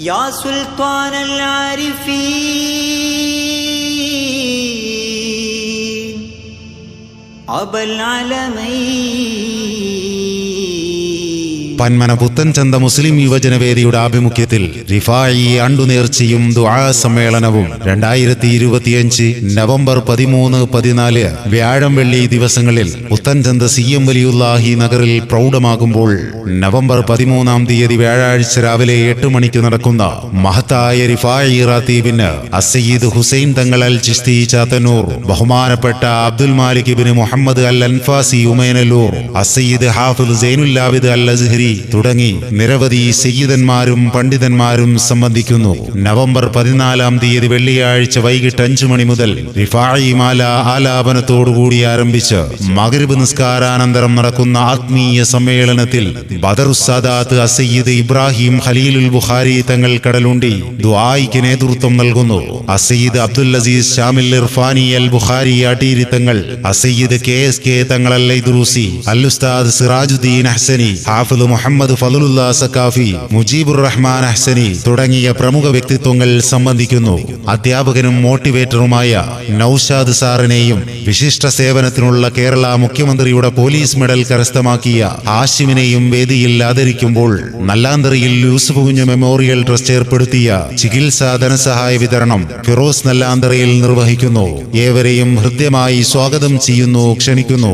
يا سلطان العارفين أبا العلمين പന്മന പുത്തൻചന്ത മുസ്ലിം യുവജനവേദിയുടെ ആഭിമുഖ്യത്തിൽ റിഫായി അണ്ടുനേർച്ചയും ദുആ സമ്മേളനവും രണ്ടായിരത്തി ഇരുപത്തിയഞ്ച് നവംബർ പതിമൂന്ന് പതിനാല് വ്യാഴം വെള്ളി ദിവസങ്ങളിൽ പുത്തൻചന്ത സി എം വലിയുല്ലാഹി നഗറിൽ പ്രൗഢമാകുമ്പോൾ നവംബർ പതിമൂന്നാം തീയതി വ്യാഴാഴ്ച രാവിലെ എട്ട് മണിക്ക് നടക്കുന്ന മഹത്തായ റിഫായി റാത്തീബിന് അസയ്യിദ് ഹുസൈൻ തങ്ങൾ അൽ ചിസ്തി ചാത്തന്നൂർ ബഹുമാനപ്പെട്ട അബ്ദുൽ മാലിക് ഇബ്നു മുഹമ്മദ് അൽ അൻഫാസി ഉമേനല്ലൂർ അസയ്യിദ് ഹാഫിൽ സൈനുല്ലാബിദ് അൽ അസ്ഹരി തുടങ്ങി നിരവധി സയ്യിദന്മാരും പണ്ഡിതന്മാരും സംബന്ധിക്കുന്നു. നവംബർ പതിനാലാം തീയതി വെള്ളിയാഴ്ച വൈകിട്ട് അഞ്ചു മണി മുതൽ റിഫായി മാല ആലാപനത്തോടുകൂടി ആരംഭിച്ച് മകരിബ് നിസ്കാരാനന്തരം നടക്കുന്ന ആത്മീയ സമ്മേളനത്തിൽ ബദറുസാദാത്ത് അസയ്യിദ് ഇബ്രാഹിം ഖലീലുൽ ബുഖാരി തങ്ങൾ കടലുണ്ടി ദ്വായിക്ക് നേതൃത്വം നൽകുന്നു. Assayyid Abdul Azeez Shamil Irfani Al Bukhari അടീരി Thangal Assayyid K S K തങ്ങൾ അൽ ഇദ്രൂസി അൽ ഉസ്താദ് സിറാജുദ്ദീൻ ഹസനി ഹാഫിദ് മുഹമ്മദ് ഫലുല്ലാ സക്കാഫി മുജീബുർ റഹ്മാൻ അഹ്സനി തുടങ്ങിയ പ്രമുഖ വ്യക്തിത്വങ്ങൾ സംബന്ധിക്കുന്നു. അധ്യാപകനും മോട്ടിവേറ്ററുമായ നൌഷാദ് സാറിനെയും വിശിഷ്ട സേവനത്തിനുള്ള കേരള മുഖ്യമന്ത്രിയുടെ പോലീസ് മെഡൽ കരസ്ഥമാക്കിയ ഹാഷിമിനെയും വേദിയിൽ ആദരിക്കുമ്പോൾ നല്ലാന്തറിയിൽ യൂസുഫ് കുഞ്ഞ് മെമ്മോറിയൽ ട്രസ്റ്റ് ഏർപ്പെടുത്തിയ ചികിത്സാ ധനസഹായ വിതരണം ഫിറോസ് നല്ലാന്തറയിൽ നിർവഹിക്കുന്നു. ഏവരെയും ഹൃദ്യമായി സ്വാഗതം ചെയ്യുന്നു ക്ഷണിക്കുന്നു.